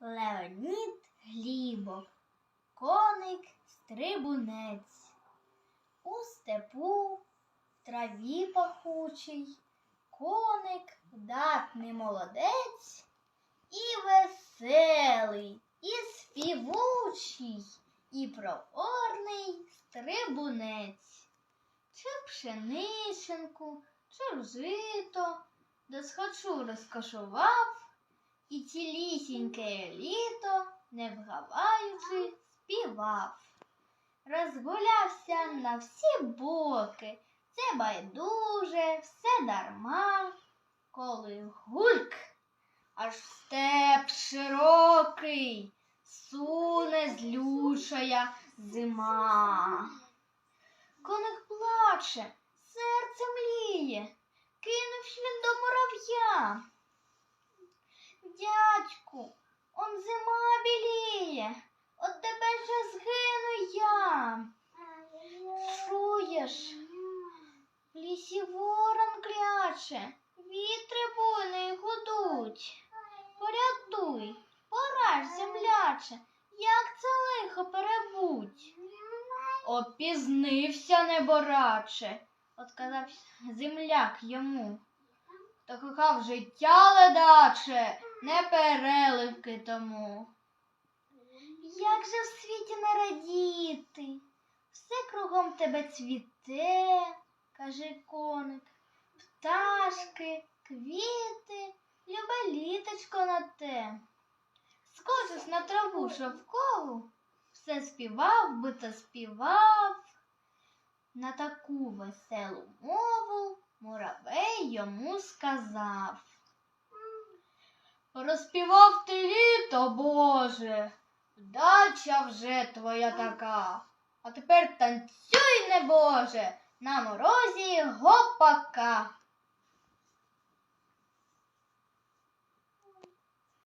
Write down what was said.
Леонід Глібов, коник стрибунець. У степу, траві пахучий, коник вдатний молодець і веселий, і співучий, і проворний стрибунець. Чи пшениченку, чи жито, до схочу розкошував, і цілісіньке літо, не вгаваючи, співав. Розгулявся на всі боки, це байдуже, все дарма, коли гульк, аж степ широкий, суне злючая зима. Коник плаче, серце мліє, кинувсь він до мурав'я. Дядьку, он зима біліє, от тебе же згину я. Чуєш, в лісі ворон кляче, вітри буйний гудуть. Порятуй, пораж, земляче, як це лихо перебудь. Опізнився небораче, отказав земляк йому. Та кохав життя ледаче, не переливки тому. Як же в світі не радіти? Все кругом тебе цвіте, каже коник, пташки, квіти, любе літочко на те. Скочиш на траву шовкову, все співав би та співав. На таку веселу мову муравей йому сказав. Розпівав ти літо, Боже, вдача вже твоя така. А тепер танцюй, не Боже, на морозі гопака.